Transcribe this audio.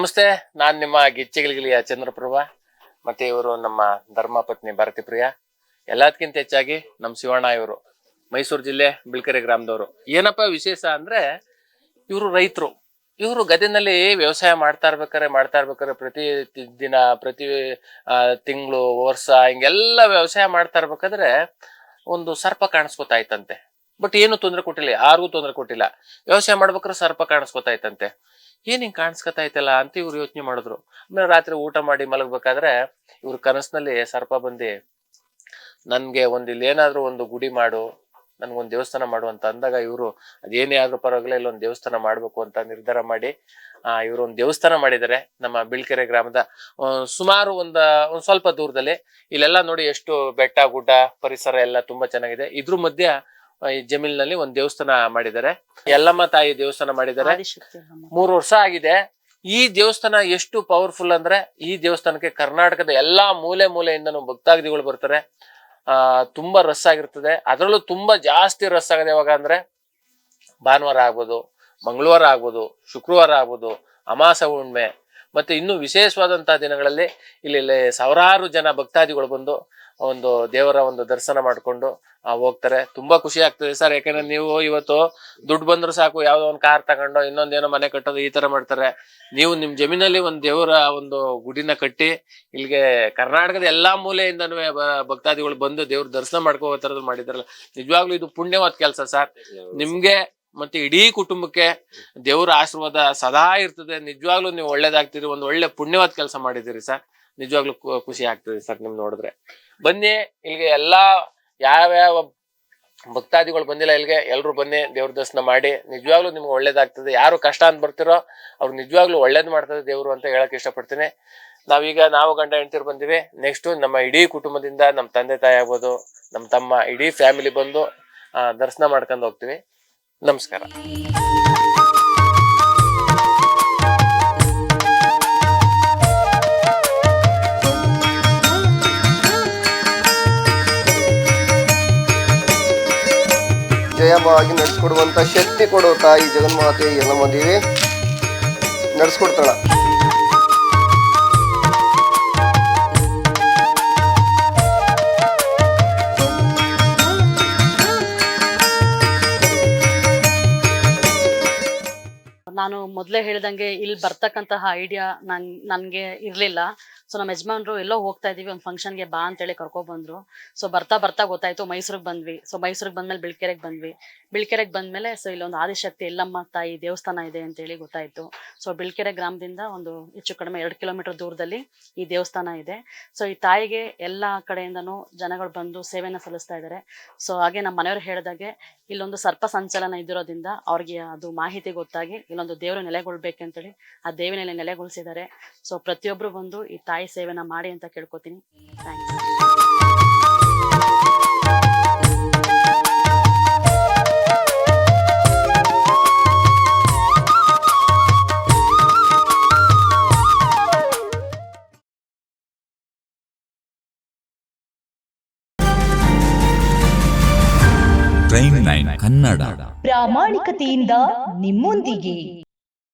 ನಮಸ್ತೆ, ನಾನ್ ನಿಮ್ಮ ಗಿಚ್ಚಿಗಿಲಿಗಿಲಿಯ ಚಂದ್ರಪ್ರಭಾ, ಮತ್ತೆ ಇವರು ನಮ್ಮ ಧರ್ಮಪತ್ನಿ ಭಾರತಿ ಪ್ರಿಯ ಎಲ್ಲದಕ್ಕಿಂತ ಹೆಚ್ಚಾಗಿ ನಮ್ಮ ಶಿವಣ್ಣ ಇವರು, ಮೈಸೂರು ಜಿಲ್ಲೆ ಬಿಳ್ಕೆರೆ ಗ್ರಾಮದವರು. ಏನಪ್ಪ ವಿಶೇಷ ಅಂದ್ರೆ, ಇವರು ರೈತರು. ಇವರು ಗದ್ದೆನಲ್ಲಿ ವ್ಯವಸಾಯ ಮಾಡ್ತಾ ಇರ್ಬೇಕಾರೆ ಮಾಡ್ತಾ ಇರ್ಬೇಕಾರೆ ಪ್ರತಿ ದಿನ, ಪ್ರತಿ ತಿಂಗಳು, ವರ್ಷ ಹಿಂಗೆಲ್ಲ ವ್ಯವಸಾಯ ಮಾಡ್ತಾ ಇರ್ಬೇಕಾದ್ರೆ ಒಂದು ಸರ್ಪ ಕಾಣಿಸ್ಕೊತಾಯ್ತಂತೆ. ಬಟ್ ಏನು ತೊಂದರೆ ಕೊಟ್ಟಿಲ್ಲ, ಯಾರಿಗೂ ತೊಂದರೆ ಕೊಟ್ಟಿಲ್ಲ. ವ್ಯವಸಾಯ ಮಾಡ್ಬೇಕಾದ್ರೆ ಸರ್ಪ ಕಾಣಿಸ್ಕೊತಾ ಇತ್ತಂತೆ ಏನ್ ಹಿಂಗ್ ಕಾಣಿಸ್ಕೊತಾ ಐತಲ್ಲ ಅಂತ ಇವ್ರು ಯೋಚನೆ ಮಾಡಿದ್ರು. ಆಮೇಲೆ ರಾತ್ರಿ ಊಟ ಮಾಡಿ ಮಲಗಬೇಕಾದ್ರೆ ಇವ್ರ ಕನಸಿನಲ್ಲಿ ಸರ್ಪ ಬಂದಿ, ನನ್ಗೆ ಒಂದ್ ಇಲ್ಲಿ ಏನಾದ್ರೂ ಒಂದು ಗುಡಿ ಮಾಡು, ನನ್ಗೊಂದು ದೇವಸ್ಥಾನ ಮಾಡು ಅಂತ ಅಂದಾಗ ಇವರು, ಅದೇನೇ ಆದ್ರೂ ಪರವಾಗಿಲ್ಲ, ಇಲ್ಲೊಂದು ದೇವಸ್ಥಾನ ಮಾಡಬೇಕು ಅಂತ ನಿರ್ಧಾರ ಮಾಡಿ, ಆ, ಇವರು ಒಂದು ದೇವಸ್ಥಾನ ಮಾಡಿದ್ದಾರೆ ನಮ್ಮ ಬಿಳ್ಕೆರೆ ಗ್ರಾಮದ ಸುಮಾರು ಒಂದ, ಒಂದ್ ಸ್ವಲ್ಪ ದೂರದಲ್ಲಿ. ಇಲ್ಲೆಲ್ಲ ನೋಡಿ ಎಷ್ಟು ಬೆಟ್ಟ ಗುಡ್ಡ, ಪರಿಸರ ಎಲ್ಲ ತುಂಬಾ ಚೆನ್ನಾಗಿದೆ. ಇದ್ರ ಮಧ್ಯ ಈ ಜಮೀನಿನಲ್ಲಿ ಒಂದ್ ದೇವಸ್ಥಾನ ಮಾಡಿದ್ದಾರೆ. ಯಲ್ಲಮ್ಮ ತಾಯಿ ದೇವಸ್ಥಾನ ಮಾಡಿದ್ದಾರೆ. ಮೂರು ವರ್ಷ ಆಗಿದೆ. ಈ ದೇವಸ್ಥಾನ ಎಷ್ಟು ಪವರ್ಫುಲ್ ಅಂದ್ರೆ ಈ ದೇವಸ್ಥಾನಕ್ಕೆ ಕರ್ನಾಟಕದ ಎಲ್ಲಾ ಮೂಲೆ ಮೂಲೆಯಿಂದನೂ ಭಕ್ತಾದಿಗಳು ಬರ್ತಾರೆ. ಆ ತುಂಬಾ ರಸ್ ಆಗಿರ್ತದೆ. ಅದರಲ್ಲೂ ತುಂಬಾ ಜಾಸ್ತಿ ರಸ್ ಆಗದೆ ಯಾವಾಗ ಅಂದ್ರೆ ಭಾನುವಾರ ಆಗ್ಬೋದು ಮಂಗಳವಾರ ಆಗ್ಬೋದು ಶುಕ್ರವಾರ ಆಗ್ಬೋದು ಅಮಾಸ ಹುಣ್ಣಿಮೆ. ಮತ್ತೆ ಇನ್ನು ವಿಶೇಷವಾದಂತಹ ದಿನಗಳಲ್ಲಿ ಇಲ್ಲಿ ಸಾವಿರಾರು ಜನ ಭಕ್ತಾದಿಗಳು ಬಂದು ಒಂದು ದೇವರ ಒಂದು ದರ್ಶನ ಮಾಡ್ಕೊಂಡು ಹೋಗ್ತಾರೆ. ತುಂಬಾ ಖುಷಿ ಆಗ್ತದೆ ಸರ್. ಯಾಕಂದ್ರೆ ನೀವು ಇವತ್ತು ದುಡ್ಡು ಬಂದ್ರು ಸಾಕು, ಯಾವ್ದೋ ಒಂದು ಕಾರ್ ತಗೊಂಡು ಇನ್ನೊಂದೇನೋ ಮನೆ ಕಟ್ಟೋದು ಈ ತರ ಮಾಡ್ತಾರೆ. ನೀವು ನಿಮ್ ಜಮೀನಲ್ಲಿ ಒಂದು ದೇವರ ಒಂದು ಗುಡಿನ ಕಟ್ಟಿ ಇಲ್ಲಿಗೆ ಕರ್ನಾಟಕದ ಎಲ್ಲಾ ಮೂಲೆಯಿಂದನೂ ಭಕ್ತಾದಿಗಳು ಬಂದು ದೇವ್ರ ದರ್ಶನ ಮಾಡ್ಕೋ ತರದ್ ಮಾಡಿದಾರಲ್ಲ ನಿಜವಾಗ್ಲೂ ಇದು ಪುಣ್ಯವಾದ ಕೆಲಸ ಸರ್. ನಿಮ್ಗೆ ಮತ್ತೆ ಇಡೀ ಕುಟುಂಬಕ್ಕೆ ದೇವರ ಆಶೀರ್ವಾದ ಸದಾ ಇರ್ತದೆ. ನಿಜವಾಗ್ಲೂ ನೀವು ಒಳ್ಳೇದಾಗ್ತೀರಿ. ಒಂದು ಒಳ್ಳೆ ಪುಣ್ಯವಾದ ಕೆಲಸ ಮಾಡಿದ್ದೀರಿ ಸರ್. ನಿಜವಾಗ್ಲೂ ಖುಷಿ ಆಗ್ತದೆ ಸರ್ ನಿಮ್ ನೋಡಿದ್ರೆ. ಬನ್ನಿ, ಇಲ್ಲಿಗೆ ಎಲ್ಲಾ ಯಾವ್ಯಾವ ಭಕ್ತಾದಿಗಳು ಬಂದಿಲ್ಲ, ಇಲ್ಲಿಗೆ ಎಲ್ರು ಬನ್ನಿ, ದೇವ್ರ ದರ್ಶನ ಮಾಡಿ. ನಿಜವಾಗ್ಲೂ ನಿಮ್ಗೆ ಒಳ್ಳೇದಾಗ್ತದೆ. ಯಾರು ಕಷ್ಟ ಅಂತ ಬರ್ತಿರೋ ಅವ್ರು ನಿಜವಾಗ್ಲೂ ಒಳ್ಳೇದ್ ಮಾಡ್ತದೆ ದೇವ್ರು ಅಂತ ಹೇಳಕ್ ಇಷ್ಟಪಡ್ತೀನಿ. ನಾವೀಗ ನಾವು ಗಂಡ ಹೆಂಡ್ತಿರು ಬಂದಿವಿ. ನೆಕ್ಸ್ಟ್ ನಮ್ಮ ಇಡೀ ಕುಟುಂಬದಿಂದ ನಮ್ಮ ತಂದೆ ತಾಯಿ ಆಗ್ಬೋದು, ನಮ್ಮ ತಮ್ಮ, ಇಡೀ ಫ್ಯಾಮಿಲಿ ಬಂದು ದರ್ಶನ ಮಾಡ್ಕೊಂಡು ಹೋಗ್ತೀವಿ. ನಮಸ್ಕಾರ. ಜಯಮವಾಗಿ ನಡೆಸ್ಕೊಡುವಂತ ಶಕ್ತಿ ಕೊಡೋ ತಾಯಿ ಜಗನ್ಮಾತೆ ಎಲ್ಲ ದೇವಿ ನಡೆಸ್ಕೊಡ್ತಾಳ. ನಾನು ಮೊದಲೇ ಹೇಳಿದಂಗೆ ಇಲ್ಲಿ ಬರ್ತಕ್ಕಂತಹ ಐಡಿಯಾ ನನ್ ನನಗೆ ಇರ್ಲಿಲ್ಲ. ಸೊ ನಮ್ಮ ಯಜಮಾನ್ರು ಎಲ್ಲೋ ಹೋಗ್ತಾ ಇದೀವಿ, ಒಂದು ಫಂಕ್ಷನ್ಗೆ ಬಾ ಅಂತೇಳಿ ಕರ್ಕೊ ಬಂದ್ರು. ಸೊ ಬರ್ತಾ ಬರ್ತಾ ಗೊತ್ತಾಯ್ತು, ಮೈಸೂರಿಗೆ ಬಂದ್ವಿ. ಸೊ ಮೈಸೂರಿಗೆ ಬಂದ್ಮೇಲೆ ಬಿಳ್ಕೆರೆಗೆ ಬಂದ್ವಿ. ಬಿಳ್ಕೆರೆಗೆ ಬಂದ್ಮೇಲೆ ಸೊ ಇಲ್ಲೊಂದು ಆದಿಶಕ್ತಿ ಎಲ್ಲಮ್ಮ ತಾಯಿ ದೇವಸ್ಥಾನ ಇದೆ ಅಂತೇಳಿ ಗೊತ್ತಾಯ್ತು. ಸೊ ಬಿಳ್ಕೆರೆ ಗ್ರಾಮದಿಂದ ಒಂದು ಹೆಚ್ಚು ಕಡಿಮೆ ಎರಡು ಕಿಲೋಮೀಟರ್ ದೂರದಲ್ಲಿ ಈ ದೇವಸ್ಥಾನ ಇದೆ. ಸೊ ಈ ತಾಯಿಗೆ ಎಲ್ಲ ಕಡೆಯಿಂದನೂ ಜನಗಳು ಬಂದು ಸೇವೆನ ಸಲ್ಲಿಸ್ತಾ ಇದ್ದಾರೆ ಸೊ ಹಾಗೆ ನಮ್ಮ ಮನೆಯವರು ಹೇಳಿದಾಗೆ, ಇಲ್ಲೊಂದು ಸರ್ಪ ಸಂಚಲನ ಇದ್ದಿರೋದ್ರಿಂದ ಅವ್ರಿಗೆ ಅದು ಮಾಹಿತಿ ಗೊತ್ತಾಗಿ ಇಲ್ಲೊಂದು ದೇವರು ನೆಲೆಗೊಳ್ಬೇಕಂತೇಳಿ ಆ ದೇವಿನಲ್ಲಿ ನೆಲೆಗೊಳಿಸಿದ್ದಾರೆ. ಸೊ ಪ್ರತಿಯೊಬ್ಬರು ಬಂದು ಈ ತಾಯಿ ಸೇವೆನ ಮಾಡಿ ಅಂತ ಕೇಳ್ಕೊತೀನಿ. ಪ್ರೈಮ್ ನೈನ್ ಕನ್ನಡ ಪ್ರಾಮಾಣಿಕತೆಯಿಂದ ನಿಮ್ಮೊಂದಿಗೆ.